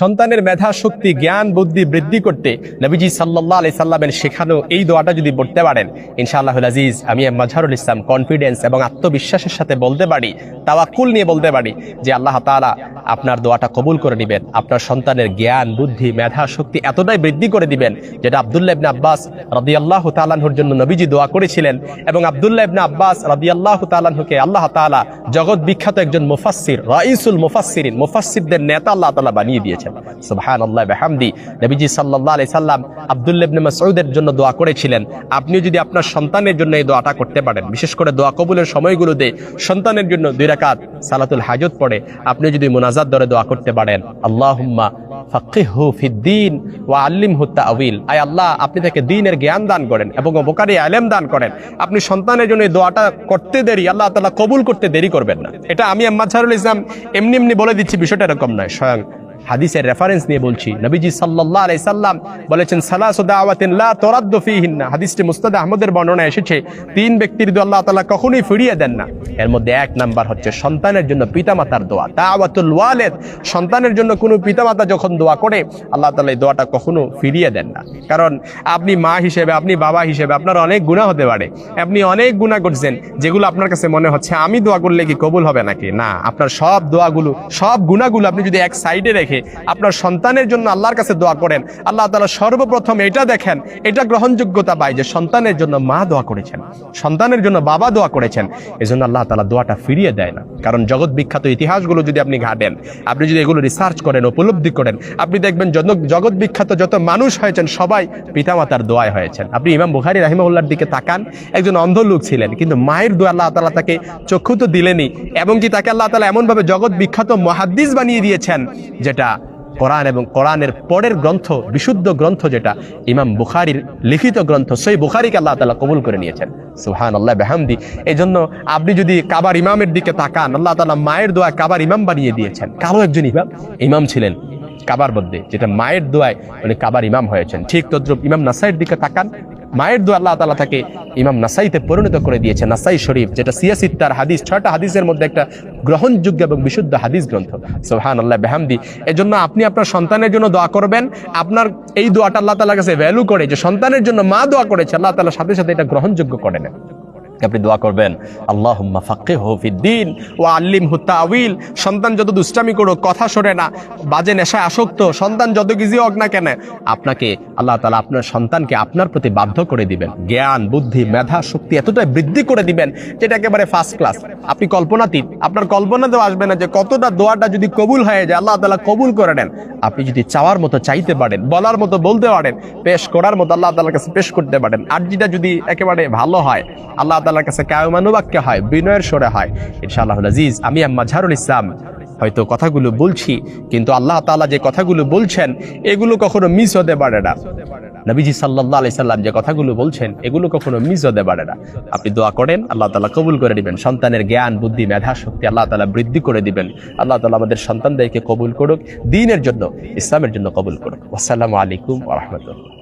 সন্তানের মেধা, শক্তি, জ্ঞান, বুদ্ধি বৃদ্ধি করতে নবীজি সাল্লাহ আলি সাল্লামের শেখানো এই দোয়াটা যদি পড়তে পারেন ইনশাআল্লাহ আজিজ, আমি মাজহারুল ইসলাম কনফিডেন্স এবং আত্মবিশ্বাসের সাথে বলতে পারি, তাওয়াক্কুল নিয়ে বলতে পারি যে আল্লাহ তাআলা আপনার দোয়াটা কবুল করে নেবেন, আপনার সন্তানের জ্ঞান, বুদ্ধি, মেধা, শক্তি এতটাই বৃদ্ধি করে দিবেন যেটা আবদুল্লাহ ইবনে আব্বাস রাদিয়াল্লাহু তাআলার জন্য নবীজি দোয়া করেছিলেন এবং আবদুল্লাহ ইবনে আব্বাস রাদিয়াল্লাহু তাআলাকে আল্লাহ তাআলা জগৎ বিখ্যাত একজন মুফাসসির, রাইসুল মুফাসসিরিন, মুফাসসিরদের নেতা আল্লাহ তাআলা বানিয়ে দিয়েছেন সুবহানাল্লাহ, বিহামদি। নবীজি সাল্লাল্লাহু আলাইহি সাল্লাম জন্য দোয়া করেছিলেন। আপনি যদি আপনার সন্তানের জন্য এই দোয়াটা করতে পারেন, বিশেষ করে দোয়া কবুলের সময়গুলোতে সন্তানের জন্য দুই রাকাত সালাতুল হাজত পড়ে আপনি যদি মোনাজাত ধরে দোয়া করতে পারেন। ওয়া আল্লিমহু তাআউইল আয় আল্লাহ, আপনি তাকে দ্বীনের জ্ঞান দান করেন এবং উপকারী আলেম দান করেন। আপনি সন্তানের জন্য এই দোয়াটা করতে দেরি, আল্লাহ তাআলা কবুল করতে দেরি করবেন না। এটা আমি আম্মাজারুল ইসলাম এমনি এমনি বলে দিচ্ছি, বিষয়টা এরকম নয়। স্বয়ং হাদিসের রেফারেন্স নিয়ে বলছি। নবীজি সাল্লাল্লাহু আলাইহি সাল্লাম বলেছেন, সালাসু দাওয়াতিন লা তুরাদ্দু ফিহিন্না। হাদিসটি মুস্তাদ আহমদের বর্ণনা এসেছে, তিন ব্যক্তির দোয়া আল্লাহ তাআলা কখনোই ফিরিয়ে দেন না। এর মধ্যে এক নাম্বার হচ্ছে সন্তানের জন্য পিতামাতার দোয়া। দাওয়াতুল ওয়ালিদ, সন্তানের জন্য কোনো পিতামাতা যখন দোয়া করে, আল্লাহ তাআলা এই দোয়াটা কখনো ফিরিয়ে দেন না। কারণ আপনি মা হিসেবে, আপনি বাবা হিসেবে, আপনার অনেক গুনাহ হতে পারে। আপনি অনেক গুনাহ করছেন, যেগুলো আপনার কাছে মনে হচ্ছে, আমি দোয়া করলে কি কবুল হবে নাকি? না, আপনার সব দোয়াগুলো, সব গুণাগুলো আপনি যদি এক সাইডে রেখে আপনার সন্তানের জন্য আল্লাহর কাছে দোয়া করেন। আল্লাহ তালা সর্বপ্রথম এটা দেখেন, এটা গ্রহণযোগ্যতা পায় যে সন্তানের জন্য মা দোয়া করেছেন, সন্তানের জন্য বাবা দোয়া করেছেন। এই জন্য আল্লাহ তালা দোয়াটা ফিরিয়ে দেয় না। কারণ জগৎ বিখ্যাত ইতিহাসগুলো যদি আপনি ঘাটেন, আপনি যদি এগুলো রিসার্চ করেন, উপলব্ধি করেন, আপনি দেখবেন জগৎ বিখ্যাত যত মানুষ হয়েছেন, সবাই পিতামাতার দোয়ায় হয়েছেন। আপনি ইমাম বুখারি রাহিমাউল্লার দিকে তাকান, একজন অন্ধ লোক ছিলেন, কিন্তু মায়ের দোয়া আল্লাহ তালা তাকে চক্ষু তো দিলেনই, এবং কি তাকে আল্লাহ তালা এমনভাবে জগৎ বিখ্যাত মহাদ্দিস বানিয়ে দিয়েছেন, যেটা কোরআন এবং কোরআনের পরের গ্রন্থ, বিশুদ্ধ গ্রন্থ যেটা, ইমাম বুখারির লিখিত গ্রন্থ সেই বুখারিকে আল্লাহ তালা কবুল করে নিয়েছেন। সুহান আল্লাহ বেহামদি। এই জন্য আপনি যদি কাবার ইমামের দিকে তাকান, আল্লাহ তালা মায়ের দোয়া কাবার ইমাম বানিয়ে দিয়েছেন। কারও একজন ইমাম ইমাম ছিলেন। কাবার মধ্যে, যেটা মায়ের দোয়ায় উনি কাবার ইমাম হয়েছেন। ঠিক তদ্রুপ ইমাম নাসাইয়ের দিকে তাকান। মায়ের দোয়া আল্লাহ তালা তাকে ইমাম নাসাইতে পরিণত করে দিয়েছে, নাসাই শরীফ, যেটা সিয়াসিত্তার হাদিস, ছয়টা হাদিসের মধ্যে একটা গ্রহণযোগ্য এবং বিশুদ্ধ হাদিস গ্রন্থ। সোহান আল্লাহ বেহামদি। এজন্য আপনি আপনার সন্তানের জন্য দোয়া করবেন। আপনার এই দোয়াটা আল্লাহ তালার কাছে ভ্যালু করে যে সন্তানের জন্য মা দোয়া করেছে, আল্লাহ তালার সাথে সাথে এটা গ্রহণযোগ্য করে নেন। আপনি দোয়া করবেন। আল্লাহুম্মা ফাক্কিহু ফিদ্দিন ওয়া আল্লিমহু তাআউইল সন্তান যত দুষ্টামি করুক, কথা সরে না, বাজে নেশায় আসক্ত, সন্তান যত কিছু হোক না কেন, আপনাকে আল্লাহ তাআলা আপনার সন্তানকে আপনার প্রতি বাধ্য করে দিবেন। জ্ঞান, বুদ্ধি, মেধা, শক্তি এতটাই বৃদ্ধি করে দিবেন যেটা একেবারে ফার্স্ট ক্লাস আপনি কল্পনাতীত, আপনার কল্পনাতেও আসবে না যে কতটা দোয়াটা যদি কবুল হয়ে যায়, আল্লাহ তালা কবুল করে নেন। আপনি যদি চাওয়ার মতো চাইতে পারেন, বলার মতো বলতে পারেন, পেশ করার মতো আল্লাহ তাআলার কাছে পেশ করতে পারেন। আর যেটা যদি একেবারে ভালো হয়, আল্লাহ তাআলার কাছে কায়মানুবাক্যে হয়, বিনয়ের সরে হয়। ইনশাআল্লাহ আজিজ, আমি মাঝারুল ইসলাম। হয়তো কথাগুলো বলছি, কিন্তু আল্লাহ তাআলা যে কথাগুলো বলছেন, এগুলো কখনো মিস হতে পারে না। নবীজি সাল্লাল্লাহু আলাইহি সাল্লাম যে কথাগুলো বলছেন, এগুলো কখনো মিস হতে পারে না। আপনি দোয়া করেন, আল্লাহ তালা কবুল করে দিবেন সন্তানের জ্ঞান, বুদ্ধি, মেধা, শক্তি আল্লাহ তালা বৃদ্ধি করে দিবেন। আল্লাহ তালা আমাদের সন্তানদেরকে কবুল করুক, দিনের জন্য, ইসলামের জন্য কবুল করুক। আসসালামু আলাইকুম রাহমাতুল্লাহ।